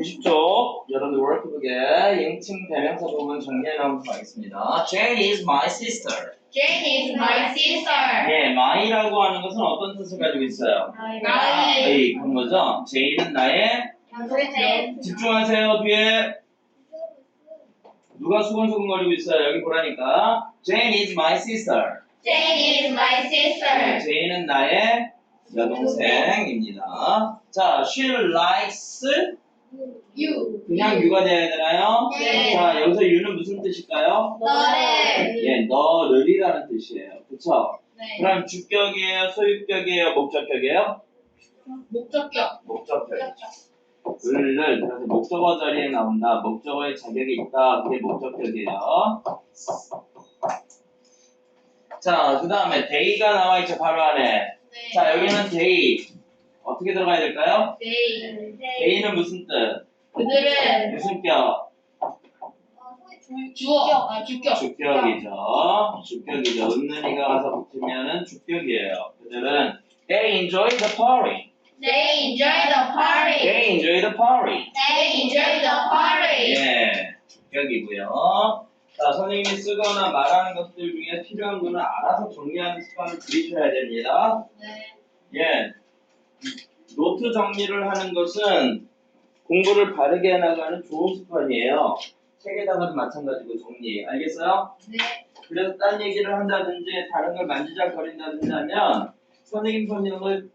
90쪽 여러분들 워크북에 인칭 대명사 부분 정리해 나오도록 하겠습니다. Jane is my sister. Jane is my sister. 네, my라고 하는 것은 어떤 뜻을 가지고 있어요? 나의 그런 거죠. Jane은 나의. 집중하세요 뒤에 누가 수근수근거리고 있어요? 여기 보라니까. Jane is my sister. Jane is my sister. 제이는 나의 여동생입니다. 자, she likes You. 그냥 유가 돼야 되나요? 네. 자, 여기서 유는 무슨 뜻일까요? 너를. 예, 너를이라는 뜻이에요. 그쵸? 네. 그럼 주격이에요? 소유격이에요? 목적격이에요? 목적격. 목적격. 을을 그래서 목적어 자리에 나온다. 목적어의 자격이 있다. 그게 목적격이에요. 자, 그 다음에 day가 나와 있죠. 바로 안에. 네. 자, 여기는 day. 어떻게 들어가야 될까요? They. day는 무슨 뜻? 그들은 무슨 격? 주어. 아 주격. 주격이죠. 주격이죠. 은는이가 가서 붙으면은 주격이에요. 그들은 they enjoy the party. They enjoy the party. They enjoy the party. They enjoy the party. 예, 주격이고요. 자, 선생님이 쓰거나 말하는 것들 중에 필요한 거는 알아서 정리하는 습관을 들이셔야 됩니다. 네. 예, 노트 정리를 하는 것은 공부를 바르게 해나가는 좋은 습관이에요. 책에다가도 마찬가지고 정리. 알겠어요? 네. 그래서 딴 얘기를 한다든지 다른 걸 만지작거린다든지 하면 선생님 설명을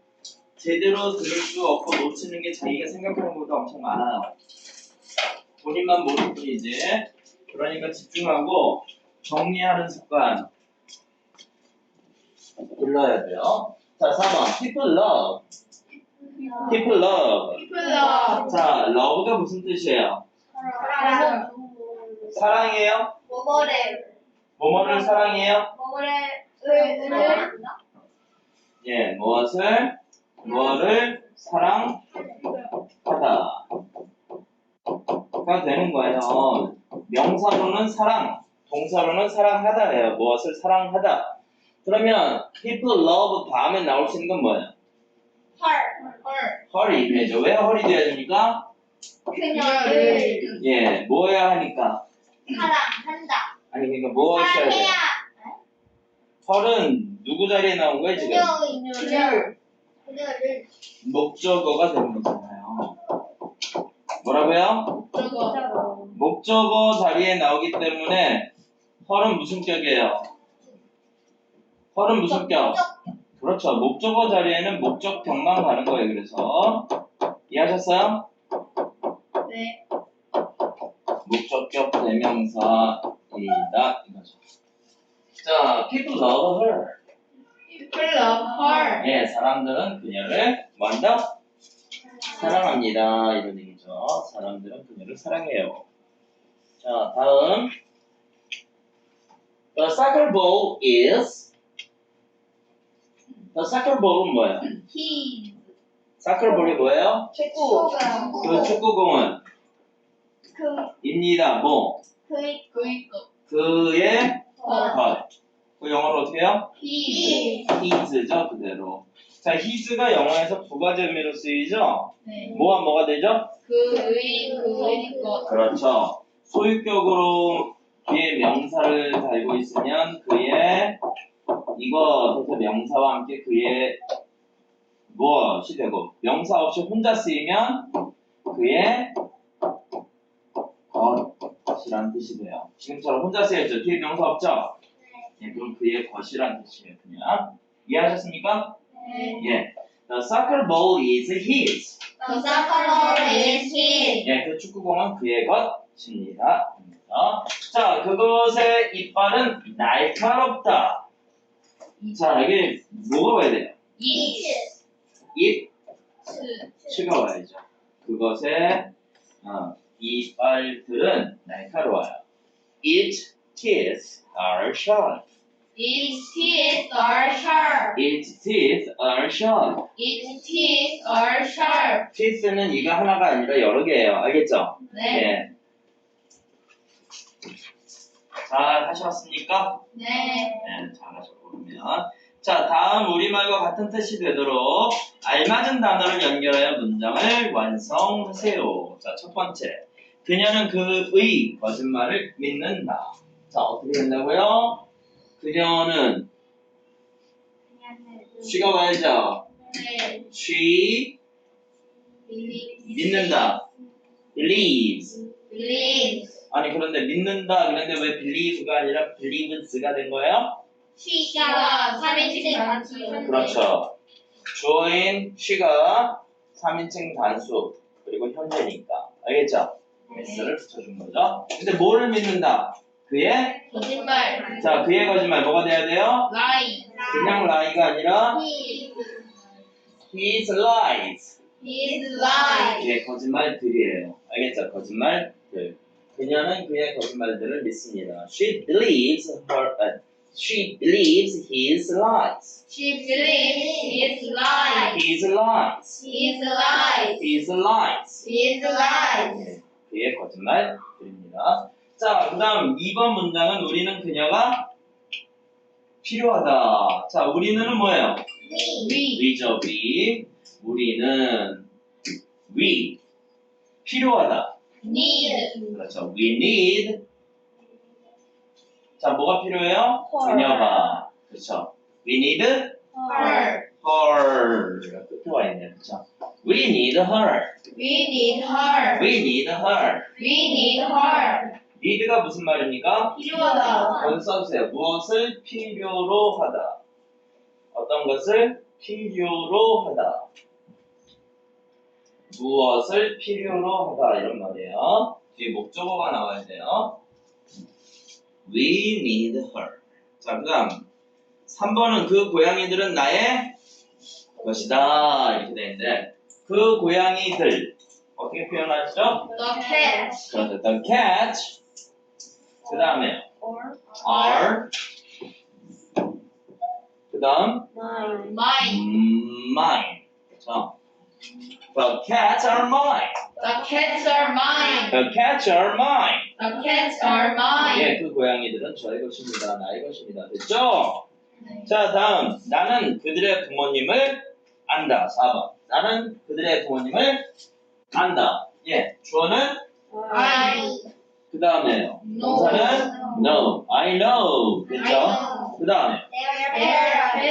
제대로 들을 수 없고 놓치는 게 자기가 생각하는 것보다 엄청 많아요. 본인만 모를 뿐이지. 그러니까 집중하고 정리하는 습관 불러야 돼요. 자, 4번. People love. People love. Love. 자, love가 무슨 뜻이에요? 사랑. 사랑해요? 뭐뭐를. 뭐뭐를 사랑해요? 뭐뭐를. 을. 을. 예, 무엇을, 뭐를 사랑하다. 가 되는 거예요. 명사로는 사랑, 동사로는 사랑하다예요. 무엇을 사랑하다. 그러면 people love 다음에 나올 수 있는 건 뭐예요? 헐. 헐. 허리 되죠. 왜 허리 돼야 됩니까? 그녀를. 예, 뭐 해야 하니까? 사랑한다. 아니 그러니까 뭐 하셔야 돼요? 헐은 누구 자리에 나온 거예요 지금? 그녀를. 그녀를. 목적어가 되는 거잖아요. 뭐라고요? 저거. 목적어 자리에 나오기 때문에 헐은 무슨 격이에요? 헐은 무슨 격? 그렇죠. 목적어 자리에는 목적격만 가는 거예요. 그래서 이해하셨어요? 네. 목적격 대명사이다 이거죠. 자, people love her. People love her. 예, 사람들은 그녀를 먼저 사랑합니다. 이런 얘기죠. 사람들은 그녀를 사랑해요. 자, 다음. The soccer ball is Ball은 뭐예요? He. soccer ball이 뭐예요? 축구. 그 축구공은 그. 입니다. 뭐? 그. 그의 것. 그의 것. 그 영어로 어떻게 해요? He. his죠, 그대로. 자, his가 영어에서 두 가지 의미로 쓰이죠? 네. 뭐와 뭐가 되죠? 그의 그의 것. 그렇죠. 소유격으로 뒤에 명사를 달고 있으면 그의 이거 해서 명사와 함께 그의 무엇이 되고 명사 없이 혼자 쓰이면 그의 것이란 뜻이 돼요. 지금처럼 혼자 쓰여있죠. 뒤에 명사 없죠? 예, 그럼 그의 것이란 뜻이에요. 그냥 이해하셨습니까? 네. 예. The soccer ball is his. The soccer ball is his. 예, 그 축구공은 그의 것입니다. 어? 자, 그것의 이빨은 날카롭다. 자, 이게 뭐가 와야 돼요? It. 입, 치가 와야죠. 그것의 어, 이빨들은 날카로워요. Its teeth are sharp. Its teeth are sharp. Its teeth are sharp. Its teeth are sharp. teeth는 이거 하나가 아니라 여러 개예요. 알겠죠? 네. 예. 잘 하셨습니까? 네. 네, 잘 하셨 고 그러면 자, 다음 우리말과 같은 뜻이 되도록 알맞은 단어를 연결하여 문장을 완성하세요. 자, 첫 번째. 그녀는 그의 거짓말을 믿는다. 자, 어떻게 된다고요? 그녀는 she가 와야죠. 네. she 믿는다. believes. believes. 아니 그런데 믿는다 그런데 왜 believe가 아니라 believes가 된 거예요? She가 3인칭 단수. 그렇죠. 주어인 she가 3인칭 단수 그리고 현재니까 알겠죠? s를 붙여준 거죠. 근데 뭐를 믿는다? 그의 거짓말. 자 그의 거짓말 뭐가 돼야 돼요? lie. 그냥 lie가 아니라 he his lies. is lie. 예, 거짓말들이에요. 알겠죠? 거짓말들. 그녀는 그의 거짓말들을 믿습니다. She believes her. Uh, she believes his lies. She believes his lie. His lies. His lie. His lies. His lie. 예, 그의 거짓말들입니다. 자, 그 다음 2번 문장은 우리는 그녀가 필요하다. 자, 우리는 뭐예요? We. 위죠, 위. 우리는 we 필요하다. Need. 그렇죠. We need. 자, 뭐가 필요해요? Her. 그녀가. 그렇죠. We need her. Her. 끝에 와 있네. 그렇죠. We need her. We need her. We need her. We need her. need가 무슨 말입니까? 필요하다. 거기 써주세요. 무엇을 필요로 하다. 어떤 것을 필요로 하다. 무엇을 필요로 하다 이런 말이에요. 뒤에 목적어가 나와야 돼요. We need her. 자, 그 다음 3번은 그 고양이들은 나의 것이다 이렇게 되는데 그 고양이들 어떻게 표현하시죠? The cat. 그렇죠. The cat 그 다음에 Or. are 그 다음 Mine. mine 그렇죠. The cats are mine. The cats are mine. The cats are mine. The cats are mine. 예, 그 고양이들은 저의 것입니다. 나의 것입니다. 됐죠? 자, 다음. 나는 그들의 부모님을 안다. 4번. 나는 그들의 부모님을 안다. 예, 주어는 I 그 다음에요. know. 동사는 know. I know. 그죠? 그 다음에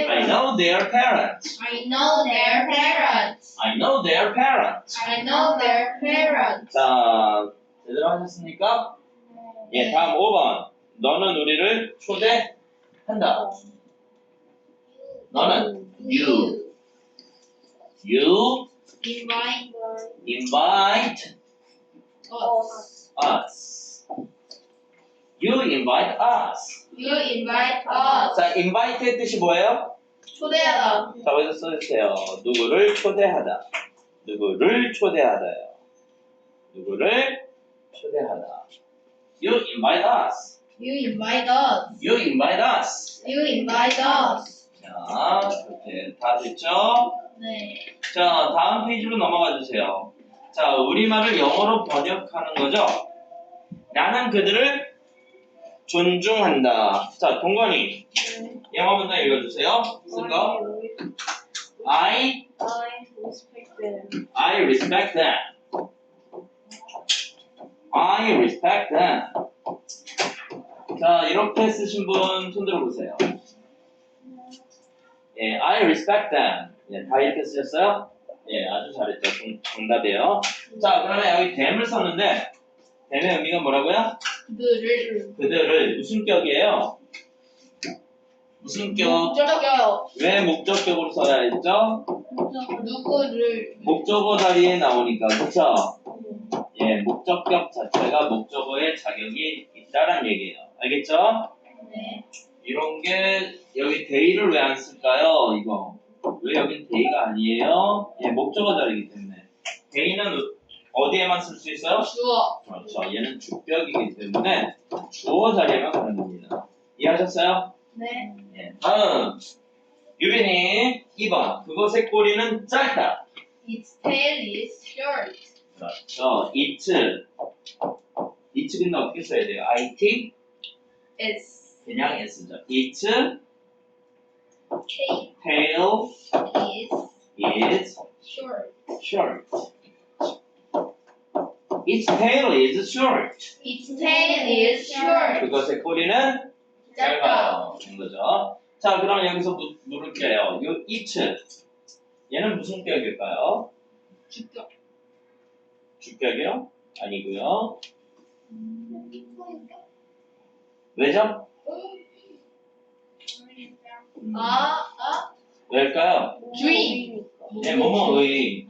I know their parents. I know their parents. I know their parents. I know their parents. 자, 제대로 하셨습니까? 예, 다음 5번. 너는 우리를 초대한다. 너는 you. You invite invite us. us. You invite us. You invite us. 자, invite의 뜻이 뭐예요? 초대하다. 자, 여기서 써주세요. 누구를 초대하다. 누구를 초대하다요. 누구를 초대하다. You invite us. You invite us. You invite us. You invite us. 자, 이렇게 다 됐죠? 네. 자, 다음 페이지로 넘어가 주세요. 자, 우리말을 영어로 번역하는 거죠? 나는 그들을 존중한다. 자, 동건이 영어 문장 읽어주세요. 쓴 거. I, I respect them. I respect them. 자, 이렇게 쓰신 분 손들어 보세요. 예, I respect them. 예, 다 이렇게 쓰셨어요? 예, 아주 잘했죠. 정, 정답이에요. 자, 그러면 여기 them을 썼는데, them의 의미가 뭐라고요? 그들을 그들을 무슨 격이에요? 무슨 격? 목적격 왜 목적격으로 써야 했죠? 누구를 목적어 자리에 나오니까, 그쵸? 예, 목적격 자체가 목적어의 자격이 있다란 얘기예요. 알겠죠? 네. 이런 게 여기 데이를 왜 안 쓸까요? 이거 왜 여긴 데이가 아니에요? 예, 목적어 자리이기 때문에 데이는 어디에만 쓸 수 있어요? 주어 그렇죠. 얘는 주격이기 때문에 주어 자리에만 가는 겁니다. 이해하셨어요? 네 예. 다음 유빈이 2번 그것의 꼬리는 짧다. Its tail is short 그렇죠. it it 근데 어떻게 써야 돼요? it It's 그냥 s죠. it tail tail is is short. short. Its tail is short. Its tail is short. 그것의 꼬리는 짧아요. 된 거죠. 자, 그럼 여기서 물, 물을게요. 요 it 얘는 무슨 격일까요? 주격. 주격이요? 아니고요. 왜죠? 음, 아, 아, 왜일까요? 주의. 네, 뭐뭐의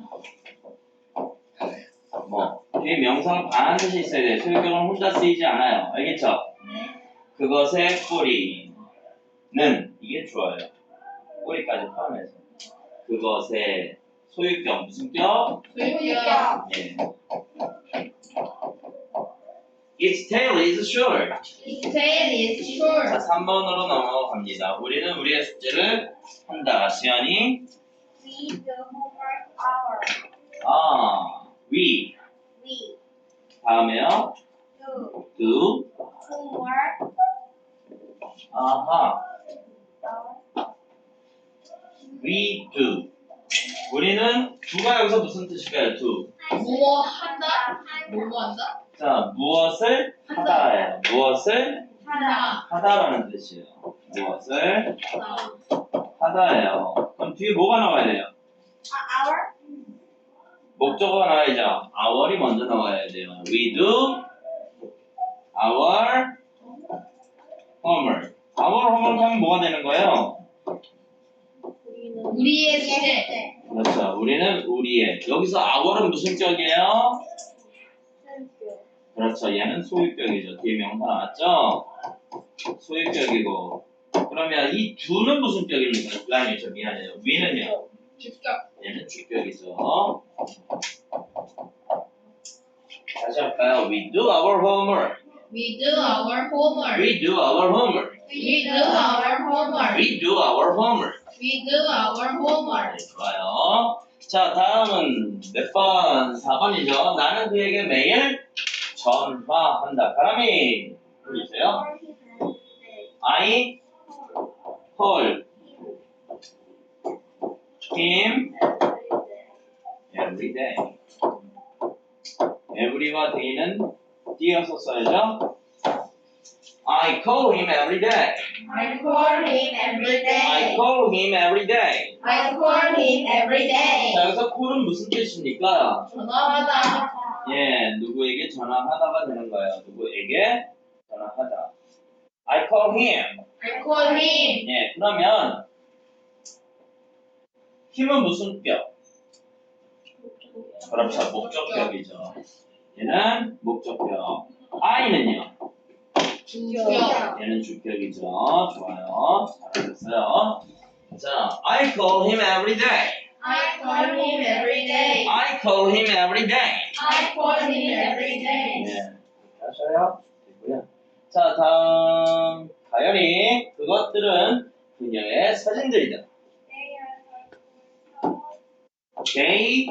뭐 뒤에 명사가 반드시 있어야 돼요. 소유격은 혼자 쓰이지 않아요. 알겠죠? 네. 그것의 꼬리는 이게 좋아요. 꼬리까지 포함해서 그것의 소유격 무슨 격? 주격. 예. Its tail is short. Its tail is 자, short. 3번으로 넘어갑니다. 우리는 우리의 숙제를 한다. 시연이 We do homework hour. 아, We 다음에요. do homework 아하 hour. we do 우리는 do가 여기서 무슨 뜻일까요? do 뭐뭐 한다? 뭐뭐 한다? 자 무엇을 하다예요 무엇을 하다. 하다라는 뜻이에요 무엇을 하다. 하다예요 그럼 뒤에 뭐가 나와야 돼요? 목적어가 나와야죠 our이 먼저 나와야 돼요 we do our homework our homework 하면 뭐가 되는 거예요? 우리의 숙제. 그렇죠 우리는 우리의 여기서 our은 무슨 격이에요? 그렇죠. 얘는 소유격이죠. 뒤에 명사 나왔죠? 소유격이고. 그러면 이 두는 무슨 격입니까? 라인이죠. 미안해요. 위는요? 주격. 얘는 주격이죠. 할까요? We do our homework. We do our homework. We do our homework. We do our homework. We do our homework. We do our homework. 네, 좋아요. 자, 다음은 몇 번? 4번이죠. 나는 그에게 매일 전화한다. 바람이 보이세요? I call him every day. Every와 day는 띄어서 써야죠. I call him every day. I call him every I day. call him every day. I call him every day. 자, 여기서 call은 무슨 뜻입니까? 전화하다. 예, 누구에게 전화하다가 되는 거예요. 누구에게 전화하다. I call him. I call him. 예, 그러면 힘은 무슨 격? 그렇죠, 목적격이죠. 얘는 목적격. I는요? 주격. 얘는 주격이죠. 좋아요. 잘하셨어요. 자, I call him every day. I call him every day. I call him every day. I call him every day. 네, 하셔요. 되고요. 자, 다음 가연이 그것들은 그녀의 사진들이다. They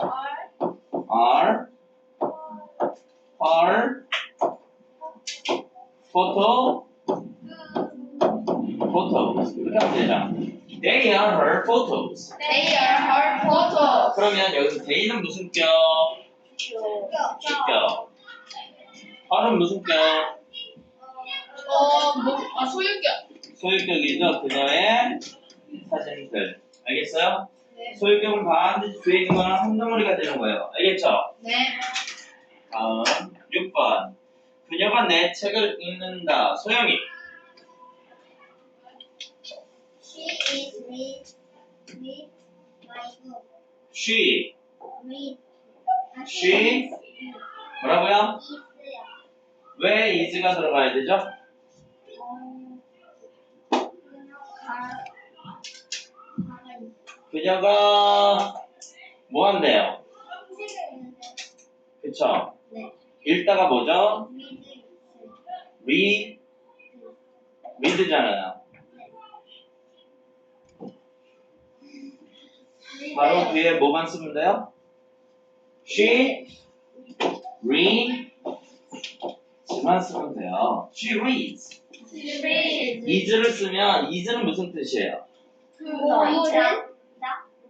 are her photo photos 이렇게 하면 되죠. They are her photos. They are her photos. 그러면 여기서 they는 무슨 격? 주격. her은 무슨 격? 어, 뭐, 아, 소유격. 소유격이죠. 그녀의 사진들. 알겠어요? 네. 소유격은 반드시 뒤에 있는 거는 한 덩어리가 되는 거예요. 알겠죠? 네. 다음 6번. 그녀가 내 책을 읽는다. 소영이. She is read read my book. She. Read. She? 뭐라고요? is야. 왜 is가 들어가야 되죠? 그녀가 뭐 한대요? 그쵸? 읽다가 뭐죠? read, read잖아요. 바로 뒤에 뭐만 쓰면 돼요? she, read, 만 쓰면 돼요. she reads. she reads. is를 쓰면 is는 무슨 뜻이에요? 그, 뭐,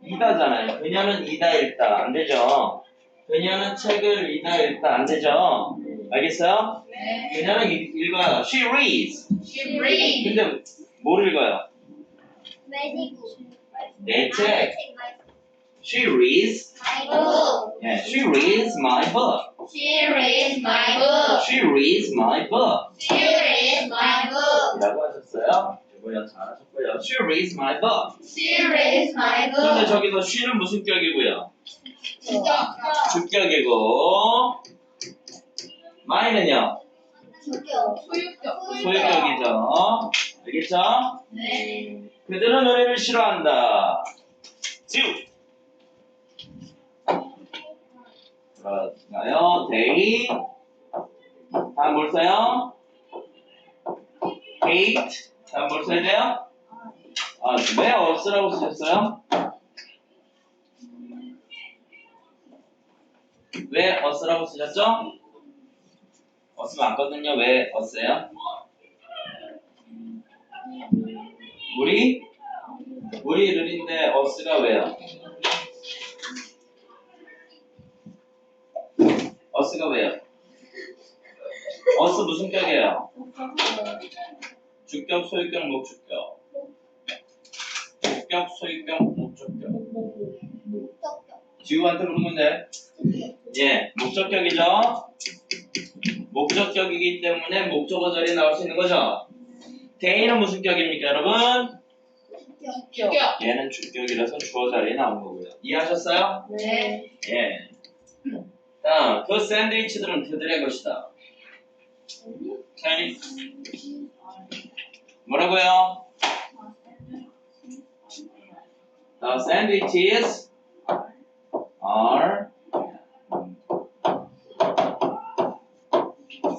2다잖아요. 그녀는 2다 읽다. 안 되죠? 그녀는 책을 2다 읽다. 안 되죠? 알겠어요? 네. 그녀는 읽- 읽어요. She reads. She reads. 근데 뭘 읽어요? 내 책. She reads. My book. 예, She reads my book. She reads my book. She reads my book. She reads my book. 라고 하셨어요. 이번엔 잘하셨고요. She reads my book. She reads my 근데 book. 저기서 she는 무슨 격이고요? 진짜. 주격이고 my는요? 주격 소유격. 소유격이죠. 알겠죠? 네. 그들은 우리를 싫어한다. 지우. 그런가요? they 다음 뭘 써요? hate 다음 뭘 써야 돼요? 아, 왜 없으라고 쓰셨어요? 왜 어스라고 쓰셨죠? 어스 맞거든요. 왜 어스예요? 우리 우리 룰인데 어스가 왜요? 어스가 왜요? 어스 무슨 격이에요? 주격, 소유격, 목주격. 주격, 소유격, 목적격. 목적격 지우한테 물은 건데. 예, 목적격이죠. 목적격이기 때문에 목적어 자리에 나올 수 있는 거죠. 대인은 무슨 격입니까, 여러분? 주격. 얘는 주격이라서 주어 자리에 나온 거고요. 이해하셨어요? 네. 예. 다음, 그 샌드위치들은 그들의 것이다. 샌드 뭐라고요? The sandwiches are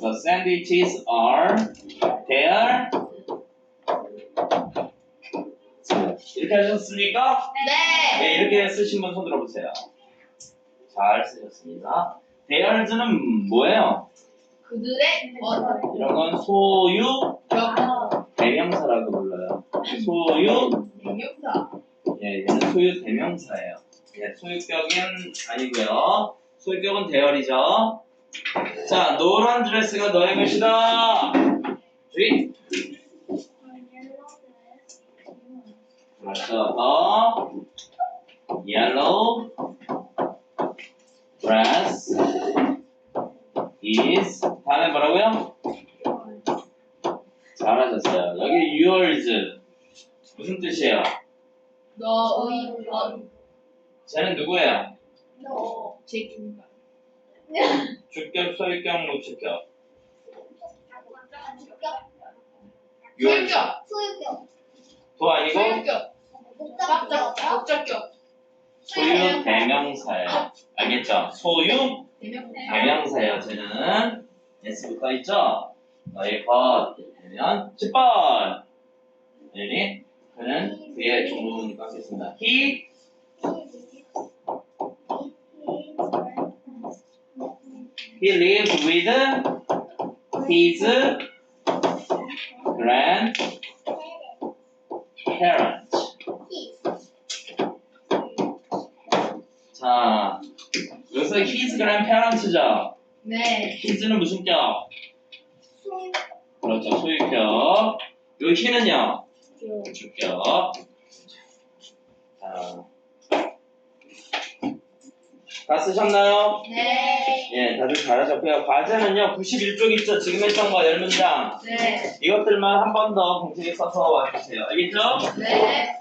The sandwiches are their 이렇게 하셨습니까? 네. 네, 이렇게 쓰신 분 손 들어보세요. 잘 쓰셨습니다. 대열즈는 뭐예요? 그들의 어, 이런 건 소유 격. 대명사라고 불러요. 소유 명사. 예, 얘는 소유 대명사예요. 예, 소유격은 아니고요. 소유격은 대열이죠. 자, 노란 드레스가 너의 것이다. 주의. 그렇죠. The yellow dress is 다음에 뭐라고요? 잘하셨어요. 여기 yours 무슨 뜻이에요? 너의 어, 쟤는 누구예요? 너제 기분가. 주격, 소유격, 목적격. yours 소유격. 소유격 도 아니고 소유격. 목적격 목적격. 소유 대명사예요. 알겠죠? 소유 대명사. 대명사예요. 쟤는 s 붙어 있죠? 너의 것 되면 10번. 얘니 그는 그의 종부분이 깎겠습니다. He he lives with his grandparents. 자, 여기서 his grandparents죠. 네. his는 무슨 격? 그렇죠, 소유격. 요 he는요, 주격. 자, 다 쓰셨나요? 네. 예, 다들 잘하셨고요. 과제는요, 91쪽 있죠? 지금 했던 거 10문장. 네. 이것들만 한 번 더 공책에 써서 와주세요. 알겠죠? 네.